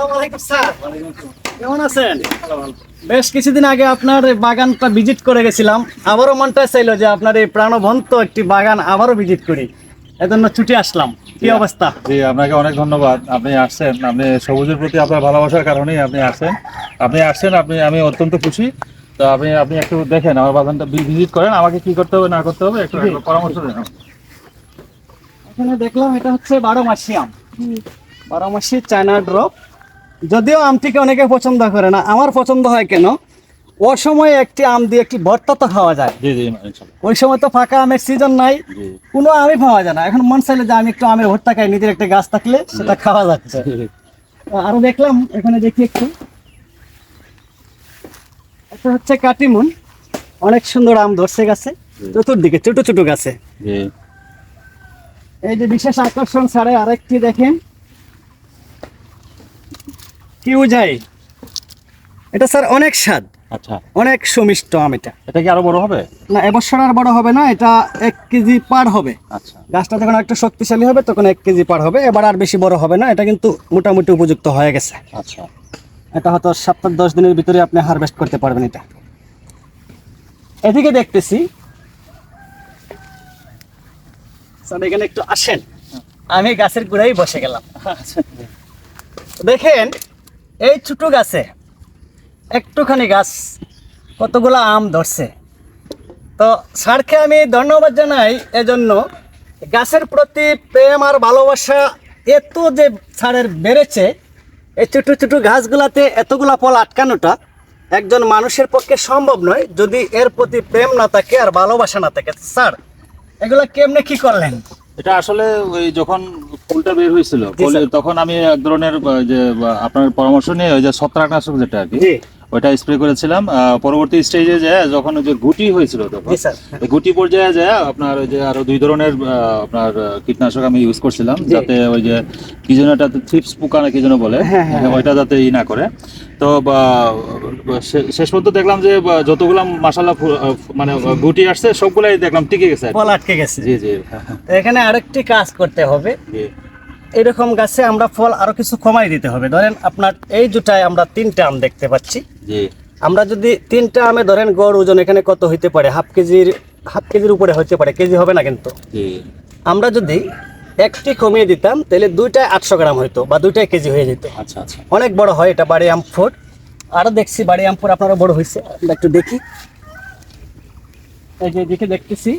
আসসালামু আলাইকুম স্যার। কেমন আছেন? বেশ কিছুদিন আগে আপনার বাগানটা ভিজিট করে গেছিলাম। আবারও মনটা চাইলো যে আপনার এই প্রাণবন্ত একটি বাগান আবারও ভিজিট করি। এজন্য ছুটি আসলাম। কি অবস্থা? জি আপনাকে অনেক ধন্যবাদ। আপনি আসছেন। আপনি সবুজের প্রতি আপনার ভালোবাসার কারণেই আপনি আসছেন। আপনি আসছেন আপনি আমি অত্যন্ত খুশি। তো আপনি আপনি একটু দেখেন আমার বাগানটা ভিজিট করেন। আমাকে কি করতে হবে না করতে হবে একটু একটু পরামর্শ দেন। এখানে দেখলাম এটা হচ্ছে বারো মাসি আম বারো মাসি চায়না ড্রপ। যদিও আমটিকে অনেকে পছন্দ করে না আমার পছন্দ হয় কেন? ও সময় একটি আম দিয়ে একটি ভর্তা তো খাওয়া যায়। ওই সময় তো ফাঁকা আমের সিজন নাই কোনো আমই পাওয়া যায় না। এখন মন চাইলে যে আমি একটু আমের ভর্তা খাই নিজের একটা গাছ থাকলে সেটা খাওয়া যাচ্ছে। আরও দেখলাম এখানে দেখি একটু। একটা হচ্ছে কাটিমুন। অনেক সুন্দর আম ধরছে গাছে চতুর্দিকে ছোট ছোট গাছে। এই যে বিশেষ আকর্ষণ ছাড়ে আরেকটি দেখেন। কিউ যাই এটা স্যার অনেক স্বাদ। আচ্ছা। অনেক সুমিষ্ট আম এটা। এটা কি আরও বড় হবে? না এবছর আর বড় হবে না এটা এক কেজি পার হবে। আচ্ছা। গাছটা যখন একটা শক্তিশালী হবে তখন এক কেজি পার হবে। এবার আর বেশি বড় হবে না এটা কিন্তু মোটামুটি উপযুক্ত হয়ে গেছে। আচ্ছা। এটা হয়তো সপ্তাহ দশ দিনের ভিতরে আপনি হারভেস্ট করতে পারবেন এটা। এদিকে দেখতেছি। স্যার এখানে একটু আসেন। আমি গাছের গোড়ায় বসে গেলাম। দেখেন এই ছোট গাছে একটুখানি গাছ কতগুলো আম ধরছে। তো স্যারকে আমি ধন্যবাদ জানাই এজন্য গাছের প্রতি প্রেম আর ভালোবাসা এত যে স্যারের বেড়েছে, এই ছোটো ছোটো গাছগুলাতে এতগুলা ফল আটকানোটা একজন মানুষের পক্ষে সম্ভব নয় যদি এর প্রতি প্রেম না থাকে আর ভালোবাসা না থাকে। স্যার, এগুলা কেমনে কি করলেন? এটা আসলে ওই যখন ফুলটা বের হয়েছিল তখন আমি এক ধরনের যে আপনার পরামর্শ নিয়ে ওই যে ছত্রাকনাশক যেটা আর কি জি ওইটা স্প্রে করেছিলাম পরবর্তী স্টেজে যে যখন ওই যে গুটি হয়েছিল তখন গুটি পর্যায়ে যায় আপনার ওই যে আরও দুই ধরনের আপনার কীটনাশক আমি ইউজ করছিলাম যাতে ওই যে কি যেন এটা থ্রিপস পোকা না কি যেন বলে হ্যাঁ, হ্যাঁ, হ্যাঁ, ওইটা যাতে ই না করে। তো শেষ পর্যন্ত দেখলাম যে যতগুলা মাসাল্লাহ মানে গুটি আসছে সবগুলাই দেখলাম টিকে গেছে ফল আটকে গেছে। জি জি। এখানে আরেকটি কাজ করতে হবে। এরকম গাছে আমরা ফল আরও কিছু কমাই দিতে হবে। ধরেন আপনার এই দুটায় আমরা তিনটা আম দেখতে পাচ্ছি। আমরা যদি তিনটা আমে ধরেন গড় ওজন এখানে কত হইতে পারে? হাফ কেজির হাফ কেজির উপরে হইতে পারে কেজি হবে না কিন্তু। আমরা যদি একটি কমিয়ে দিতাম তাহলে দুইটায় আটশো গ্রাম হইতো বা দুইটায় কেজি হয়ে যেত। আচ্ছা আচ্ছা। অনেক বড় হয় এটা বাড়ি আম ফুড আরও দেখছি বাড়ি আম ফুড আপনারও বড় হয়েছে আমরা একটু দেখি। এই যে দেখে দেখতেছি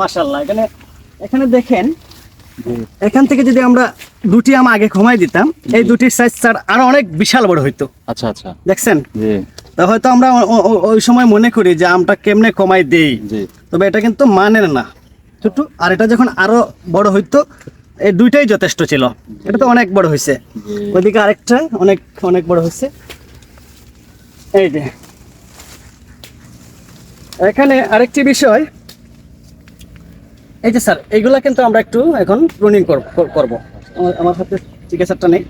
মাশাল্লাহ এখানে এখানে দেখেন এখান থেকে যদি আমরা দুটি আম আগে কমাই দিতাম এই দুটির সাইজ স্যার আরও অনেক বিশাল বড় হইতো। আচ্ছা আচ্ছা। দেখছেন? তা হয়তো আমরা ওই সময় মনে করি যে আমটা কেমনে কমাই দেই। তবে এটা কিন্তু মানে না। ছোট আর এটা যখন আরও বড় হইতো এই দুইটাই যথেষ্ট ছিল। এটা তো অনেক বড় হয়েছে ওইদিকে আরেকটা অনেক অনেক বড় হয়েছে এই যে। এখানে আরেকটি বিষয় এই যে স্যার এইগুলা কিন্তু আমরা একটু এখন প্রুনিং করব আমার- হাতে চিকিৎসাটা নেই।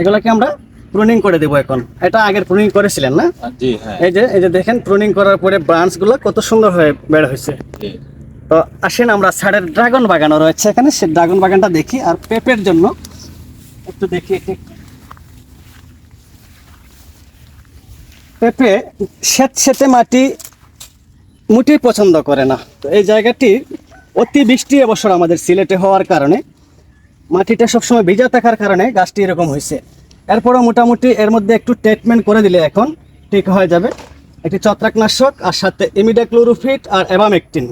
এগুলাকে আমরা প্রুনিং করে দেবো এখন। এটা আগের প্রুনিং করেছিলেন না? জি হ্যাঁ। এই যে এই যে দেখেন প্রুনিং করার পরে ব্রাঞ্চগুলো কত সুন্দর হয়ে বের হয়েছে। তো আসেন আমরা স্যারের ড্রাগন বাগানও রয়েছে এখানে। সে ড্রাগন বাগানটা দেখি আর পেঁপের জন্য একটু দেখি পেঁপে শ্বেত শ্বেতে মাটি মুটি পছন্দ করে না। তো এই জায়গাটি অতি বৃষ্টি এবছর আমাদের সিলেটে হওয়ার কারণে মাটিটা সবসময় ভিজা থাকার কারণে গাছটি এরকম হয়েছে। এরপরও মোটামুটি এর মধ্যে একটু ট্রিটমেন্ট করে দিলে এখন ঠিক হয়ে যাবে। একটি ছত্রাকনাশক আর সাথে ইমিডাক্লোরোফিট আর এভামেকটিন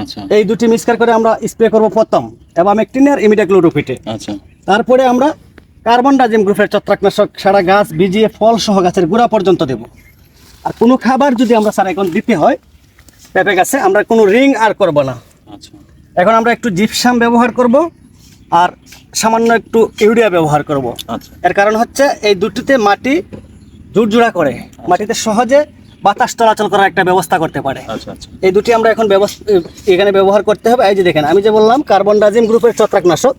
আচ্ছা। এই দুটি মিক্সকার করে আমরা স্প্রে করব প্রথম এভামেকটিন আর ইমিডাক্লোরোফিটে আচ্ছা। তারপরে আমরা কার্বন ডাইজিম গ্রুপের ছত্রাকনাশক সারা গাছ ভিজিয়ে ফল সহ গাছের গোড়া পর্যন্ত দেব। আর কোনো খাবার যদি আমরা স্যার এখন দিতে হয় পেঁপে গাছে আমরা কোনো রিং আর করব না। আচ্ছা। এখন আমরা একটু জিপসাম ব্যবহার করব আর সামান্য একটু ইউরিয়া ব্যবহার করব। আচ্ছা। এর কারণ হচ্ছে এই দুটিতে মাটি জুড়জুড়া করে। মাটিতে সহজে বাতাস চলাচল করার একটা ব্যবস্থা করতে পারে। আচ্ছা আচ্ছা। এই দুটি আমরা এখন ব্যবস্থা এখানে ব্যবহার করতে হবে। এই যে দেখেন আমি যে বললাম কার্বন ডাইজিম গ্রুপের ছত্রাকনাশক।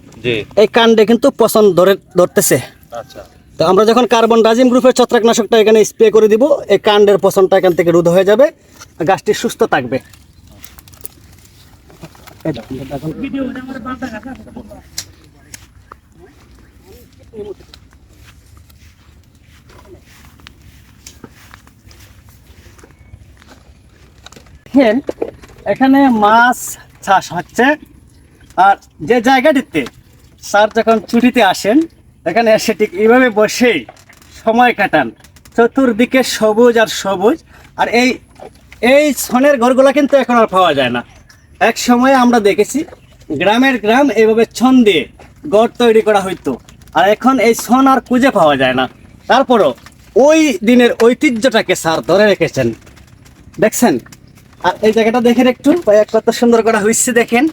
এই কাণ্ডে কিন্তু পছন্দ ধরে ধরতেছে। আচ্ছা। তো আমরা যখন কার্বন ডাজিম গ্রুপের ছত্রাকনাশকটা এখানে স্প্রে করে দিব এই কাণ্ডের পছন্দটা এখান থেকে রোধ হয়ে যাবে গাছটি সুস্থ থাকবে। এখানে মাছ চাষ হচ্ছে, আর যে জায়গাটিতে স্যার যখন ছুটিতে আসেন এখানে এসে ঠিক এইভাবে বসেই সময় কাটান। চতুর্দিকে সবুজ আর সবুজ। আর এই এই ছনের ঘরগুলো কিন্তু এখন আর পাওয়া যায় না। এক সময় আমরা দেখেছি গ্রামের গ্রাম এইভাবে ছন দিয়ে গড় তৈরি করা হইতো। আর এখন এই ছন আর খুঁজে পাওয়া যায় না। তারপরও ওই দিনের ঐতিহ্যটাকে স্যার ধরে রেখেছেন। দেখছেন? আর এই জায়গাটা দেখেন একটু কত সুন্দর করা হয়েছে দেখেন।